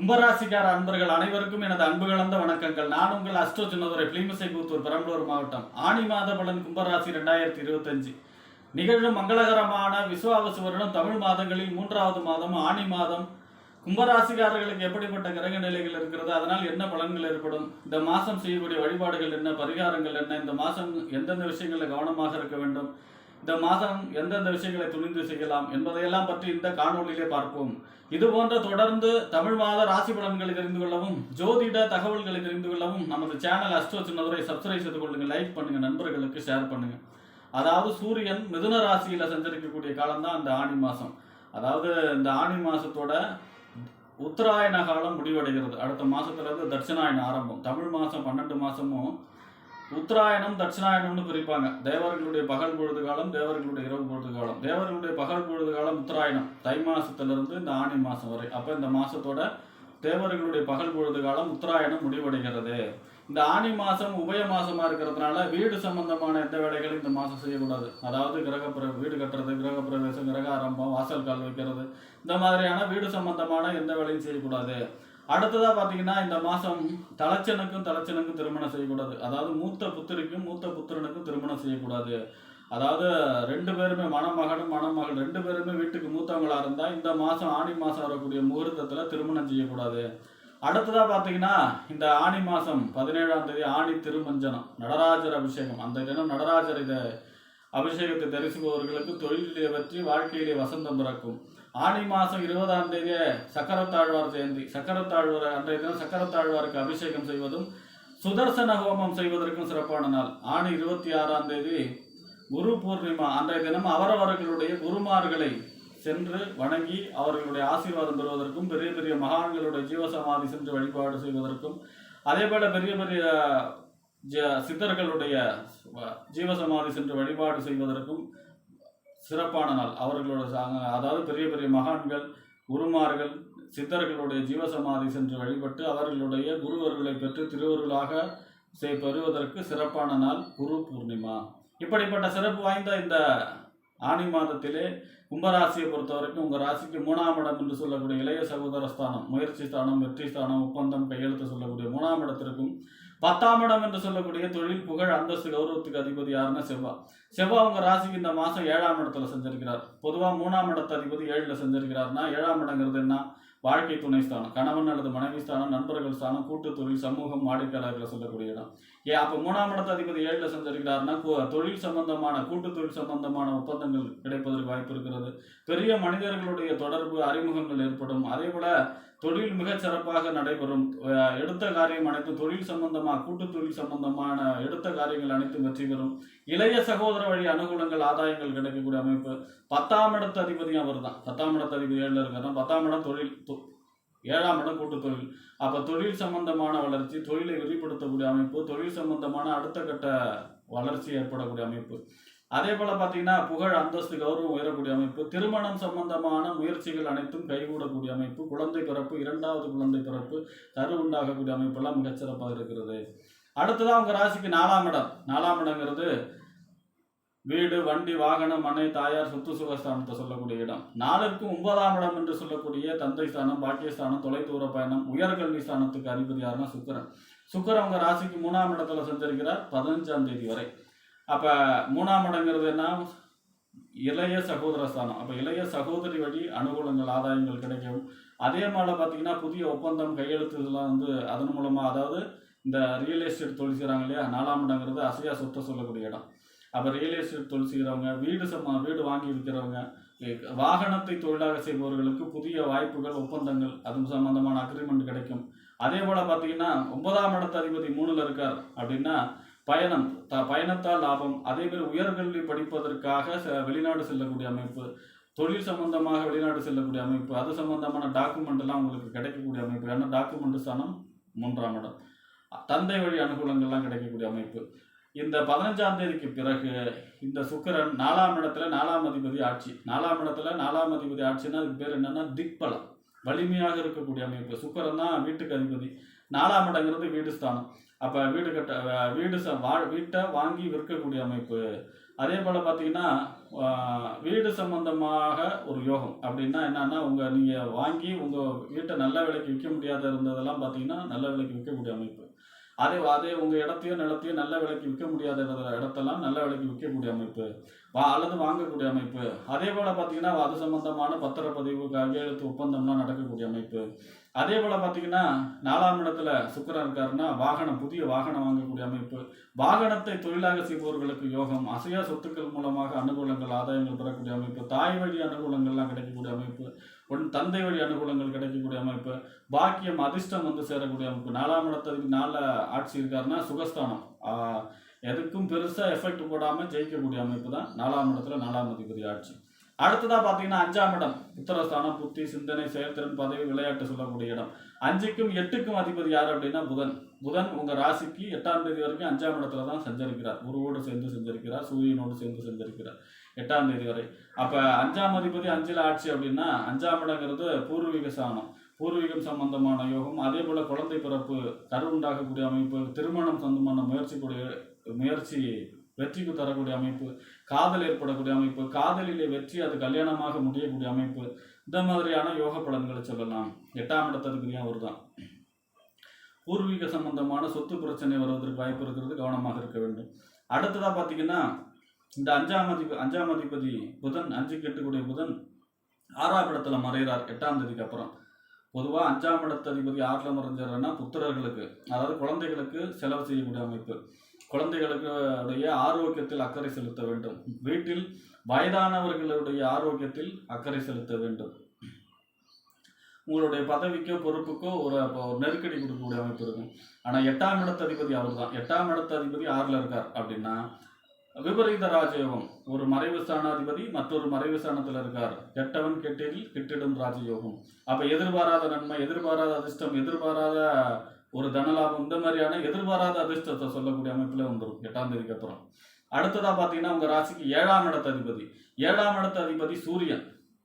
கும்பராசிக்கார அன்பர்கள் அனைவருக்கும் எனது அன்பு கலந்த வணக்கங்கள். நான் உங்கள் அஸ்ட்ரோ சின்னதுரை பிளிமிசை கூத்தூர் பெரம்பலூர் மாவட்டம். ஆணி மாத பலன் கும்பராசி ரெண்டாயிரத்தி இருபத்தஞ்சு. நிகழும் மங்களகரமான விசுவாவசு வருடம் தமிழ் மாதங்களில் மூன்றாவது மாதம் ஆணி மாதம். கும்பராசிக்காரர்களுக்கு எப்படிப்பட்ட கிரக நிலைகள் இருக்கிறது அதனால் என்ன பலன்கள் ஏற்படும்? இந்த மாதம் செய்யக்கூடிய வழிபாடுகள் என்ன? பரிகாரங்கள் என்ன? இந்த மாதம் எந்தெந்த விஷயங்களில் கவனமாக இருக்க வேண்டும்? இந்த மாதம் எந்தெந்த விஷயங்களை துணிந்து செய்யலாம் என்பதையெல்லாம் பற்றி இந்த காணொளியிலே பார்ப்போம். இது போன்ற தொடர்ந்து தமிழ் மாத ராசி பலன்களை தெரிந்து கொள்ளவும் ஜோதிட தகவல்களை தெரிந்து கொள்ளவும் நமது சேனல் அஸ்ட்ரோ சின்னதுரை சப்ஸ்கிரைப் செய்து கொள்ளுங்க லைக் பண்ணுங்க நண்பர்களுக்கு ஷேர் பண்ணுங்க. அதாவது சூரியன் மிதுன ராசியில சஞ்சரிக்கக்கூடிய காலம்தான் அந்த ஆணி மாசம். அதாவது இந்த ஆணி மாசத்தோட உத்தராயண காலம் முடிவடைகிறது. அடுத்த மாசத்துல இருந்து தட்சிணாயன ஆரம்பம். தமிழ் மாசம் பன்னெண்டு மாசமும் உத்தராயணம் தட்சிணாயணம்னு பிரிப்பாங்க. தேவர்களுடைய பகல் பொழுது காலம் தேவர்களுடைய இரவு பொழுது காலம். தேவர்களுடைய பகல் பொழுது காலம் உத்தராயணம். தை மாசத்துல இருந்து இந்த ஆணி மாசம் வரை. அப்ப இந்த மாசத்தோட தேவர்களுடைய பகல் பொழுது காலம் உத்தராயணம் முடிவடைகிறது. இந்த ஆணி மாசம் உபய மாசமா இருக்கிறதுனால வீடு சம்பந்தமான எந்த வேலைகளும் இந்த மாசம் செய்யக்கூடாது. அதாவது கிரகப்பிர வீடு கட்டுறது கிரகப்பிரவேசம் கிரக ஆரம்பம் வாசல் கால் வைக்கிறது. இந்த மாதிரியான வீடு சம்பந்தமான எந்த வேலையும் செய்யக்கூடாது. அடுத்ததா பாத்தீங்கன்னா இந்த மாசம் தலைச்சனுக்கும் தலைச்சனுக்கும் திருமணம் செய்யக்கூடாது. அதாவது மூத்த புத்திரிக்கும் மூத்த புத்திரனுக்கும் திருமணம் செய்யக்கூடாது. அதாவது ரெண்டு பேருமே மணமகனும் மணமகள் ரெண்டு பேருமே வீட்டுக்கு மூத்தவங்களா இருந்தா இந்த மாசம் ஆணி மாசம் வரக்கூடிய முகூர்த்தத்துல திருமணம் செய்யக்கூடாது. அடுத்ததா பாத்தீங்கன்னா இந்த ஆணி மாசம் பதினேழாம் தேதி ஆணி திருமஞ்சனம் நடராஜர் அபிஷேகம். அந்த தினம் நடராஜர் இதை அபிஷேகத்தை தரிசிப்பவர்களுக்கு தொழிலிலே பற்றி வாழ்க்கையிலே வசந்தம் பிறக்கும். ஆணி மாதம் இருபதாம் தேதி சக்கரத்தாழ்வார் ஜெயந்தி. சக்கரத்தாழ்வார் அன்றைய தினம் சக்கரத்தாழ்வாருக்கு அபிஷேகம் செய்வதும் சுதர்சன ஹோமம் செய்வதற்கும் சிறப்பான நாள். ஆணி இருபத்தி ஆறாம் தேதி குரு பூர்ணிமா அன்றைய தினம் அவரவர்களுடைய குருமார்களை சென்று வணங்கி அவர்களுடைய ஆசீர்வாதம் பெறுவதற்கும் பெரிய பெரிய மகான்களுடைய ஜீவசமாதி சென்று வழிபாடு செய்வதற்கும் அதே போல பெரிய பெரிய ஜ- சித்தர்களுடைய ஜீவசமாதி சென்று வழிபாடு செய்வதற்கும் சிறப்பான நாள். அவர்களோட அதாவது பெரிய பெரிய மகான்கள் குருமார்கள் சித்தர்களுடைய ஜீவசமாதி சென்று வழிபட்டு அவர்களுடைய குருவர்களை பெற்று திருவருளாக செய் பெறுவதற்கு சிறப்பான நாள் குரு பூர்ணிமா. இப்படிப்பட்ட சிறப்பு வாய்ந்த இந்த ஆணி மாதத்திலே கும்பராசியை பொறுத்த வரைக்கும் உங்கள் ராசிக்கு மூணாம் இடம் என்று சொல்லக்கூடிய இளைய சகோதர ஸ்தானம் முயற்சி ஸ்தானம் வெற்றி ஸ்தானம் ஒப்பந்தம் கையெழுத்து சொல்லக்கூடிய மூணாம் இடத்திற்கும் பத்தாம் இடம் என்று சொல்லக்கூடிய தொழில் புகழ் அந்தஸ்து கௌரவத்துக்கு அதிபதி யாருன்னா செவ்வா. செவ்வா உங்க ராசிக்கு இந்த மாசம் ஏழாம் இடத்துல செஞ்சிருக்கிறார். பொதுவா மூணாம் இடத்து அதிபதி ஏழுல செஞ்சிருக்கிறார்னா ஏழாம் இடங்கிறது என்ன? வாழ்க்கை துணை ஸ்தானம் கணவன் அல்லது மனைவி ஸ்தானம் நண்பர்கள் ஸ்தானம் கூட்டு தொழில் சமூகம் வாடிக்கையாளர்களை சொல்லக்கூடிய இடம். ஏ அப்போ மூணாம் இடத்து அதிபதி ஏழில் செஞ்சிருக்கிறார்னா தொழில் சம்பந்தமான கூட்டு தொழில் சம்பந்தமான ஒப்பந்தங்கள் கிடைப்பதற்கு வாய்ப்பு இருக்கிறது. பெரிய மனிதர்களுடைய தொடர்பு அறிமுகங்கள் ஏற்படும். அதே போல தொழில் மிகச் சிறப்பாக நடைபெறும். எடுத்த காரியம் அனைத்தும் தொழில் சம்பந்தமாக கூட்டு தொழில் சம்பந்தமான எடுத்த காரியங்கள் அனைத்தும் வெற்றி பெறும். இளைய சகோதர வழி அனுகூலங்கள் ஆதாயங்கள் கிடைக்கக்கூடிய அமைப்பு. பத்தாம் இடத்து அதிபதியும் அவர் தான் பத்தாம் இடத்து அதிபதி ஏழில் இருக்கிறதா பத்தாம் இடம் தொழில் தொ- ஏழாம் இடம் கூட்டு தொழில். அப்போ தொழில் சம்பந்தமான வளர்ச்சி தொழிலை வெளிப்படுத்தக்கூடிய அமைப்பு தொழில் சம்பந்தமான அடுத்த கட்ட வளர்ச்சி ஏற்படக்கூடிய அமைப்பு. அதே போல் பார்த்தீங்கன்னா புகழ் அந்தஸ்து கௌரவம் உயரக்கூடிய அமைப்பு. திருமணம் சம்பந்தமான முயற்சிகள் அனைத்தும் கைகூடக்கூடிய அமைப்பு. குழந்தை பிறப்பு இரண்டாவது குழந்தை பிறப்பு கரு உண்டாகக்கூடிய அமைப்பெல்லாம் மிகச்சிறப்பாக இருக்கிறது. அடுத்ததா உங்கள் ராசிக்கு நாலாம் இடம். நாலாம் இடங்கிறது வீடு வண்டி வாகனம் மனை தாயார் சொத்து சுகஸ்தானத்தை சொல்லக்கூடிய இடம். நாலுக்கும் ஒன்பதாம் இடம் என்று சொல்லக்கூடிய தந்தை ஸ்தானம் பாக்கியஸ்தானம் தொலைதூர பயணம் உயர்கல்வி ஸ்தானத்துக்கு அதிபதி யாருன்னா சுக்கரன். சுக்கரன் உங்க ராசிக்கு மூணாம் இடத்துல சஞ்சரிக்கிறார் பதினஞ்சாம் தேதி வரை. அப்ப மூணாம் இடங்கிறது என்ன? இளைய சகோதர ஸ்தானம். அப்ப இளைய சகோதரி வழி அனுகூலங்கள் ஆதாயங்கள் கிடைக்கும். அதே மாதிரி பார்த்தீங்கன்னா புதிய ஒப்பந்தம் கையெழுத்து இதெல்லாம் வந்து அதன் மூலமா அதாவது இந்த ரியல் எஸ்டேட் தொழில் செய்கிறாங்க இல்லையா? நாலாம் இடங்கிறது அசையா சொத்தை சொல்லக்கூடிய இடம். அப்போ ரியல் எஸ்டேட் தொழில் செய்கிறவங்க வீடு சம்ம வீடு வாங்கி விற்கிறவங்க வாகனத்தை தொழிலாக செய்பவர்களுக்கு புதிய வாய்ப்புகள் ஒப்பந்தங்கள் அது சம்பந்தமான அக்ரிமெண்ட் கிடைக்கும். அதே போல் பார்த்தீங்கன்னா ஒன்பதாம் இடத்து அதிபதி மூணில் இருக்கார் அப்படின்னா பயணம் த பயணத்தால் லாபம் அதே மாதிரி உயர்கல்வி படிப்பதற்காக ச- வெளிநாடு செல்லக்கூடிய அமைப்பு தொழில் சம்பந்தமாக வெளிநாடு செல்லக்கூடிய அமைப்பு அது சம்பந்தமான டாக்குமெண்ட் எல்லாம் உங்களுக்கு கிடைக்கக்கூடிய அமைப்பு. ஏன்னா டாக்குமெண்ட் ஸ்தானம் மூன்றாம் இடம். தந்தை வழி அனுகூலங்கள்லாம் கிடைக்கக்கூடிய அமைப்பு. இந்த பதினஞ்சாம் தேதிக்கு பிறகு இந்த சுக்கரன் நாலாம் இடத்துல நாலாம் அதிபதி ஆட்சி. நாலாம் இடத்துல நாலாம் அதிபதி ஆட்சின்னா அதுக்கு பேர் என்னன்னா திக்பலம். வலிமையாக இருக்கக்கூடிய அமைப்பு. சுக்கரன் தான் வீட்டுக்கு அதிபதி. நாலாம் இடங்கிறது வீடு ஸ்தானம். அப்போ வீடு கட்ட வீடு ச- வா வீட்டை வாங்கி விற்கக்கூடிய அமைப்பு. அதே போல் பார்த்தீங்கன்னா வீடு சம்பந்தமாக ஒரு யோகம். அப்படின்னா என்னன்னா உங்கள் நீங்கள் வாங்கி உங்கள் வீட்டை நல்ல விலைக்கு விற்க முடியாத இருந்ததெல்லாம் பார்த்தீங்கன்னா நல்ல விலைக்கு விற்கக்கூடிய அமைப்பு. அதே அதே உங்க இடத்தையும் நிலத்தையும் நல்ல விலைக்கு விற்க முடியாத இடத்துல- இடத்தெல்லாம் நல்ல விலைக்கு விற்கக்கூடிய அமைப்பு வா அல்லது வாங்கக்கூடிய அமைப்பு. அதே போல பார்த்தீங்கன்னா அது சம்பந்தமான பத்திரப்பதிவு கையெழுத்து ஒப்பந்தம்லாம் நடக்கக்கூடிய அமைப்பு. அதே போல பார்த்தீங்கன்னா நாலாம் இடத்துல சுக்கரன் இருக்காருன்னா வாகனம் புதிய வாகனம் வாங்கக்கூடிய அமைப்பு. வாகனத்தை தொழிலாக செய்பவர்களுக்கு யோகம். அசையா சொத்துக்கள் மூலமாக அனுகூலங்கள் ஆதாயங்கள் பெறக்கூடிய அமைப்பு. தாய் வழி அனுகூலங்கள்லாம் கிடைக்கக்கூடிய அமைப்பு. உன் தந்தை வழி அனுகூலங்கள் கிடைக்கக்கூடிய அமைப்பு. பாக்கியம் அதிர்ஷ்டம் வந்து சேரக்கூடிய அமைப்பு. நாலாம் இடத்துக்கு நாளில் ஆட்சி இருக்காருன்னா சுகஸ்தானம். எதுக்கும் பெருசாக எஃபெக்ட் போடாமல் ஜெயிக்கக்கூடிய அமைப்பு தான் நாலாம் இடத்துல நாலாம் அதிபதி ஆட்சி. அடுத்ததாக பார்த்தீங்கன்னா அஞ்சாம் இடம். புத்திரஸ்தானம் புத்தி சிந்தனை செயல்திறன் பதவி விளையாட்டு சொல்லக்கூடிய இடம். அஞ்சுக்கும் எட்டுக்கும் அதிபதி யார் அப்படின்னா புதன். புதன் உங்கள் ராசிக்கு எட்டாம் தேதி வரைக்கும் அஞ்சாம் இடத்துல தான் சஞ்சரிக்கிறார். குருவோடு சேர்ந்து சஞ்சரிக்கிறார். சூரியனோடு சேர்ந்து சஞ்சரிக்கிறார். எட்டாம் தேதி வரை. அப்போ அஞ்சாம் அதிபதி அஞ்சில் ஆட்சி அப்படின்னா அஞ்சாம் இடங்கிறது பூர்வீக சாணம். பூர்வீகம் சம்பந்தமான யோகம். அதே போல் குழந்தை பிறப்பு கருவுண்டாகக்கூடிய அமைப்பு திருமணம் சம்பந்தமான முயற்சி கூடிய முயற்சி வெற்றிக்கு தரக்கூடிய அமைப்பு காதல் ஏற்படக்கூடிய அமைப்பு காதலிலே வெற்றி அது கல்யாணமாக முடியக்கூடிய அமைப்பு இந்த மாதிரியான யோக பலன்களை சொல்லலாம். எட்டாம் இடத்திற்குரிய அவர் தான் பூர்வீக சம்பந்தமான சொத்து பிரச்சனை வருவதற்கு வாய்ப்பு இருக்கிறது கவனமாக இருக்க வேண்டும். அடுத்ததாக பார்த்தீங்கன்னா இந்த அஞ்சாம் அதிப அஞ்சாம் அதிபதி புதன் அஞ்சு கெட்டுக்கூடிய புதன் ஆறாம் இடத்துல மறைகிறார் எட்டாம் தேதிக்கு அப்புறம். பொதுவாக அஞ்சாம் இடத்ததிபதி ஆறில் மறைஞ்சாருன்னா புத்திரர்களுக்கு அதாவது குழந்தைகளுக்கு செலவு செய்யக்கூடிய அமைப்பு. குழந்தைகளுக்கு உடைய ஆரோக்கியத்தில் அக்கறை செலுத்த வேண்டும். வீட்டில் வயதானவர்களுடைய ஆரோக்கியத்தில் அக்கறை செலுத்த வேண்டும். உங்களுடைய பதவிக்கோ பொறுப்புக்கோ ஒரு அப்போ ஒரு நெருக்கடி கொடுக்கக்கூடிய அமைப்பு இருக்கும். ஆனால் எட்டாம் இடத்ததிபதி அவர் தான் எட்டாம் இடத்ததிபதி ஆறில் இருக்கார் அப்படின்னா விபரீத ராஜயோகம். ஒரு மறைவு ஸ்தானாதிபதி மற்றொரு மறைவு ஸ்தானத்தில் இருக்கார். கெட்டவன் கெட்டிடில் கிட்டிடும் ராஜயோகம். அப்போ எதிர்பாராத நன்மை எதிர்பாராத அதிர்ஷ்டம் எதிர்பாராத ஒரு தனலாபம் இந்த மாதிரியான எதிர்பாராத அதிர்ஷ்டத்தை சொல்லக்கூடிய அமைப்பில் வந்துடும் எட்டாம் தேதிக்கு அப்புறம். அடுத்ததாக பார்த்தீங்கன்னா உங்கள் ராசிக்கு ஏழாம் இடத்த அதிபதி. ஏழாம் இடத்த அதிபதி சூரியன்.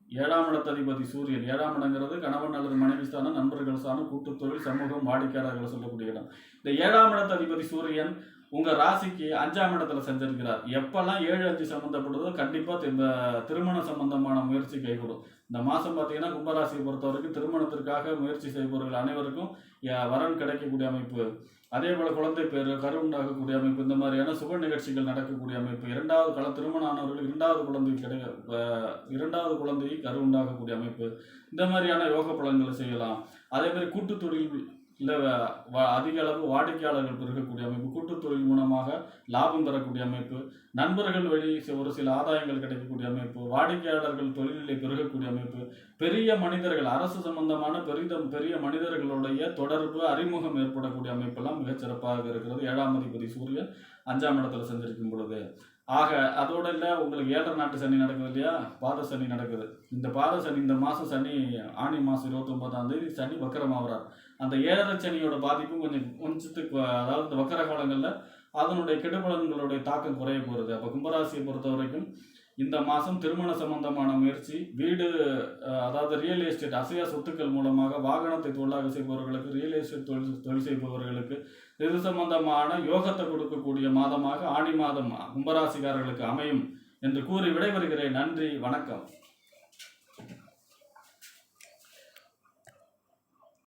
ஏழாம் இடத்த அதிபதி சூரியன். ஏழாம் இடங்கிறது கணவன் அல்லது மனைவி ஸ்தானம் நண்பர்கள் ஸ்தானம் கூட்டுத்தொழில் சமூகம் வாடிக்கையாளர்கள் சொல்லக்கூடிய இடம். இந்த ஏழாம் இடத்த அதிபதி சூரியன் உங்க ராசிக்கு அஞ்சாம் இடத்துல செஞ்சிருக்கிறார். எப்பெல்லாம் ஏழு அஞ்சு சம்மந்தப்படுதோ கண்டிப்பா இந்த திருமண சம்பந்தமான முயற்சி கைகூடும். இந்த மாசம் பார்த்தீங்கன்னா கும்பராசியை பொறுத்த வரைக்கும் திருமணத்திற்காக முயற்சி செய்பவர்கள் அனைவருக்கும் வரன் கிடைக்கக்கூடிய அமைப்பு அதே போல குழந்தை பேர் கரு உண்டாகக்கூடிய அமைப்பு இந்த மாதிரியான சுப நிகழ்ச்சிகள் நடக்கக்கூடிய அமைப்பு இரண்டாவது கள திருமணம் ஆனவர்கள் இரண்டாவது குழந்தை கிடை இரண்டாவது குழந்தை கரு உண்டாகக்கூடிய அமைப்பு இந்த மாதிரியான யோக பலன்களை செய்யலாம். அதே மாதிரி கூட்டு தொழில் இல்லை அதிக அளவு வாடிக்கையாளர்கள் பெருகக்கூடிய அமைப்பு கூட்டுத்தொழில் மூலமாக லாபம் தரக்கூடிய அமைப்பு நண்பர்கள் வழி ஒரு சில ஆதாயங்கள் கிடைக்கக்கூடிய அமைப்பு வாடிக்கையாளர்கள் தொழிலிலே பெருகக்கூடிய அமைப்பு பெரிய மனிதர்கள் அரசு சம்பந்தமான பெரிதம் பெரிய மனிதர்களுடைய தொடர்பு அறிமுகம் ஏற்படக்கூடிய அமைப்பெல்லாம் மிகச்சிறப்பாக இருக்கிறது. ஏழாம் அதிபதி சூரியன் அஞ்சாம் இடத்துல செஞ்சிருக்கும் பொழுது. ஆக அதோட இல்லை உங்களுக்கு ஏழரை நாட்டு சனி நடக்குது இல்லையா? பாத சனி நடக்குது. இந்த பாத சனி இந்த மாதம் சனி ஆணி மாதம் இருபத்தொன்பதாம் தேதி சனி வக்கரமாகிறார். அந்த ஏழரை சனியோட பாதிப்பும் கொஞ்சம் கொஞ்சத்துக்கு அதாவது இந்த வக்கர காலங்களில் அதனுடைய கெடுபலன்களுடைய தாக்கம் குறைய போகிறது அப்போ கும்பராசியை பொறுத்த வரைக்கும் இந்த மாதம் திருமண சம்பந்தமான முயற்சி வீடு அதாவது ரியல் எஸ்டேட் அசையா சொத்துக்கள் மூலமாக வாகனத்தை தொழிலாக செய்பவர்களுக்கு ரியல் எஸ்டேட் தொழில் தொழில் செய்பவர்களுக்கு இது சம்பந்தமான யோகத்தை கொடுக்கக்கூடிய மாதமாக ஆணி மாதம் கும்பராசிக்காரர்களுக்கு அமையும் என்று கூறி விடைபெறுகிறேன். நன்றி வணக்கம்.